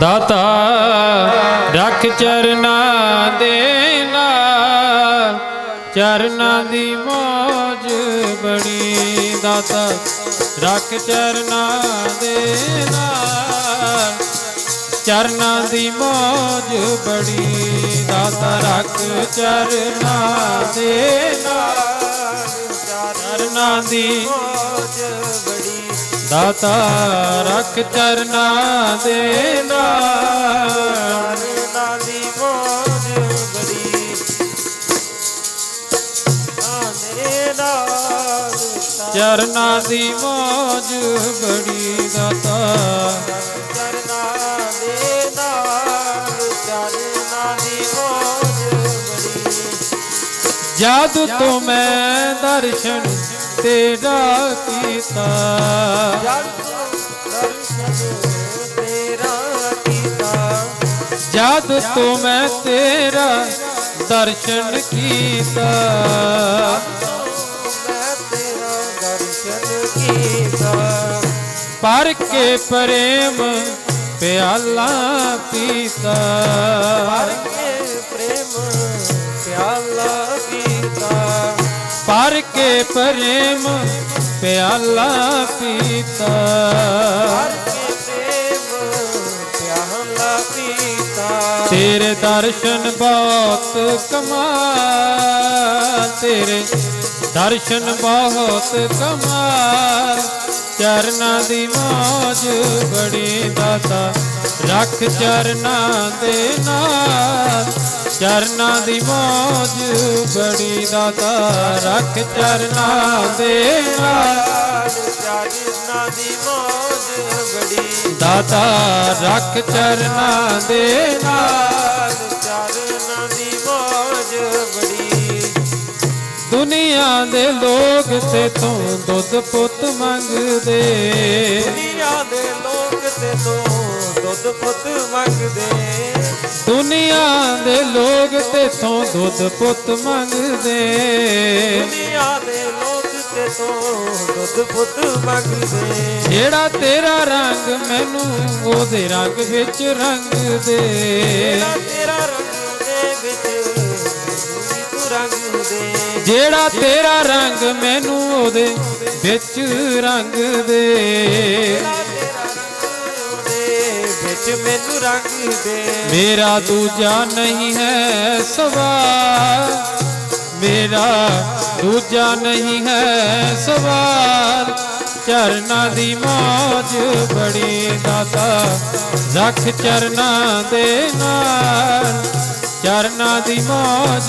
ਦਾਤਾ ਰੱਖ ਚਰਨਾਂ ਦੇ ਨਾਲ। ਚਰਨਾਂ ਦੀ ਮੋਜ ਬੜੀ ਦਾਤਾ ਰੱਖ ਚਰਨਾਂ ਦੇ ਨਾਲ। ਚਰਨਾਂ ਦੀ ਮੋਜ ਬੜੀ ਦਾਤਾ ਰੱਖ ਚਰਨਾਂ ਦੇ ਨਾਲ। ਚਰਨਾਂ ਦੀ ਮੌਜ ਦਾਤਾ ਰੱਖ ਚਰਨਾਂ ਦੇ ਨਾਲ। ਦੀ ਮੌਜ ਬੜੀ ਆਨੇ ਨਾਲ ਚਰਨਾਂ ਦੀ ਮੌਜ ਬੜੀ ਦਾਤਾ। ਚਰਨਾਂ ਦੇ ਨਾਲ ਚਰਨਾਂ ਦੀ ਮੌਜ ਬੜੀ ਜਦ ਤੋਂ ਮੈਂ ਦਰਸ਼ਨ ਤੇਰਾ ਕੀਤਾ। ਜਦ ਤੋਂ ਮੈਂ ਤੇਰਾ ਦਰਸ਼ਨ ਕੀਤਾ। ਪਰ ਕੇ ਪ੍ਰੇਮ ਪਿਆਲਾ ਪੀਤਾ ਹਰ ਕੇ ਪ੍ਰੇਮ ਪਿਆਲਾ ਪਰ ਕੇ ਪ੍ਰੇਮ ਪਿਆਲਾ ਪੀਤਾ ਹਰ ਕੇ ਪ੍ਰੇਮ ਪਿਆਲਾ ਪੀਤਾ ਤੇਰੇ ਦਰਸ਼ਨ ਬਹੁਤ ਕਮਾਲ, ਤੇਰੇ ਦਰਸ਼ਨ ਬਹੁਤ ਕਮਾਲ। ਚਰਨਾਂ ਦੀ ਮੌਜ ਬੜੀ ਦਾਤਾ, ਰੱਖ ਚਰਨਾਂ ਦੇ ਨਾਲ। ਚਰਨਾਂ ਦੀ ਮੋਜ, ਬੜੀ ਦਾਤਾ ਰੱਖ ਚਰਨਾਂ ਦੇ ਨਾਲ। ਚਰਨਾਂ ਦੀ ਮੌਜ ਬੜੀ ਦਾਤਾ ਰੱਖ ਚਰਨਾਂ ਦੇ ਨਾਲ। ਦੁਨੀਆ ਦੇ ਲੋਕ ਤੇ ਤੋਂ ਦੁੱਧ ਪੁੱਤ ਮੰਗਦੇ। ਦੁਨੀਆ ਦੇ ਲੋਕ ਤੇ ਤੋਂ ਦੁੱਧ ਪੁੱਤ ਮੰਗਦੇ। ਦੁਨੀਆ ਦੇ ਲੋਕ ਤੇ ਤੋਂ ਦੁੱਧ ਪੁੱਤ ਮੰਗਦੇ। ਦੁਨੀਆ ਦੇ ਲੋਕ ਤੇ ਤੋਂ ਦੁੱਧ ਪੁੱਤ ਮੰਗਦੇ। ਜਿਹੜਾ ਤੇਰਾ ਰੰਗ ਮੈਨੂੰ ਉਹਦੇ ਰੰਗ ਵਿੱਚ ਰੰਗ ਦੇ ਤੇਰਾ ਤੇਰਾ ਜਿਹੜਾ ਤੇਰਾ ਰੰਗ ਮੈਨੂੰ ਉਹਦੇ ਵਿੱਚ ਰੰਗ ਦੇ ਵਿੱਚ ਮੈਨੂੰ ਰੰਗ ਦੇ। ਮੇਰਾ ਦੂਜਾ ਨਹੀਂ ਹੈ ਸਵਾਲ। ਮੇਰਾ ਦੂਜਾ ਨਹੀਂ ਹੈ ਸਵਾਲ। ਚਰਨਾਂ ਦੀ ਮੌਜ ਬੜੀ ਦਾਤਾ। ਰੱਖ ਚਰਨਾਂ ਦੇ ਨਾਲ। ਚਰਨਾਂ ਦੀ ਮੌਜ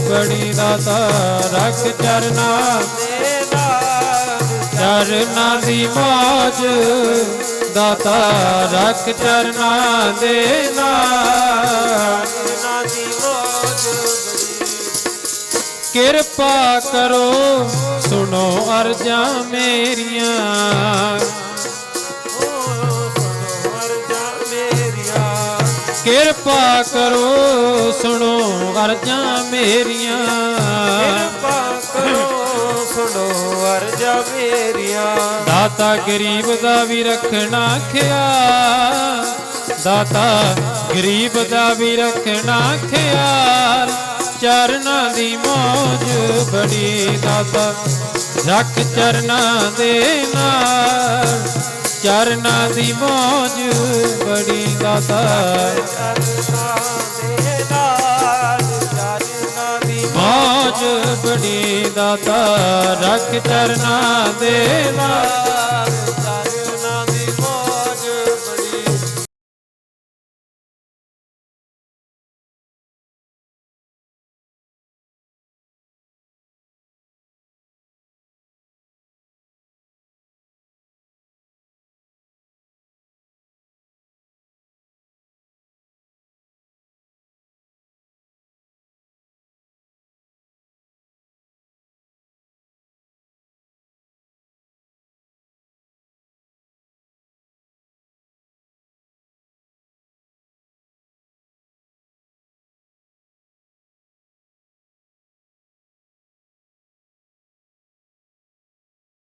ਬੜੀ ਦਾਤਾ ਰੱਖ ਚਰਨਾਂ ਦੇ ਨਾਲ। ਚਰਨਾਂ ਦੀ ਮੌਜ ਦਾਤਾ ਰੱਖ ਚਰਨਾਂ ਦੇ ਨਾਲ। ਕਿਰਪਾ ਕਰੋ ਸੁਣੋ ਅਰਜ਼ਾਂ ਮੇਰੀਆਂ। ਕਿਰਪਾ ਕਰੋ ਸੁਣੋ ਅਰਜ਼ਾਂ ਮੇਰੀਆਂ। ਕਿਰਪਾ ਕਰੋ ਸੁਣੋ ਅਰਜ਼ਾਂ ਮੇਰੀਆਂ। ਦਾਤਾ ਗਰੀਬ ਦਾ ਵੀ ਰੱਖਣਾ ਖਿਆਲ ਦਾਤਾ ਗਰੀਬ ਦਾ ਵੀ ਰੱਖਣਾ ਖਿਆਲ ਚਰਨਾਂ ਦੀ ਮੌਜ ਬੜੀ ਦਾਤਾ। ਰੱਖ ਚਰਨਾਂ ਦੇ ਨਾਲ। ਚਰਨਾਂ ਦੀ ਮੋਜ ਬੜੀ ਦਾਤਾ। ਚਰਨਾਂ ਦੇ ਦੀ ਮੌਜ ਬੜੀ ਦਾਤਾ। ਰੱਖ ਚਰਨਾਂ ਦੇ ਨਾਲ।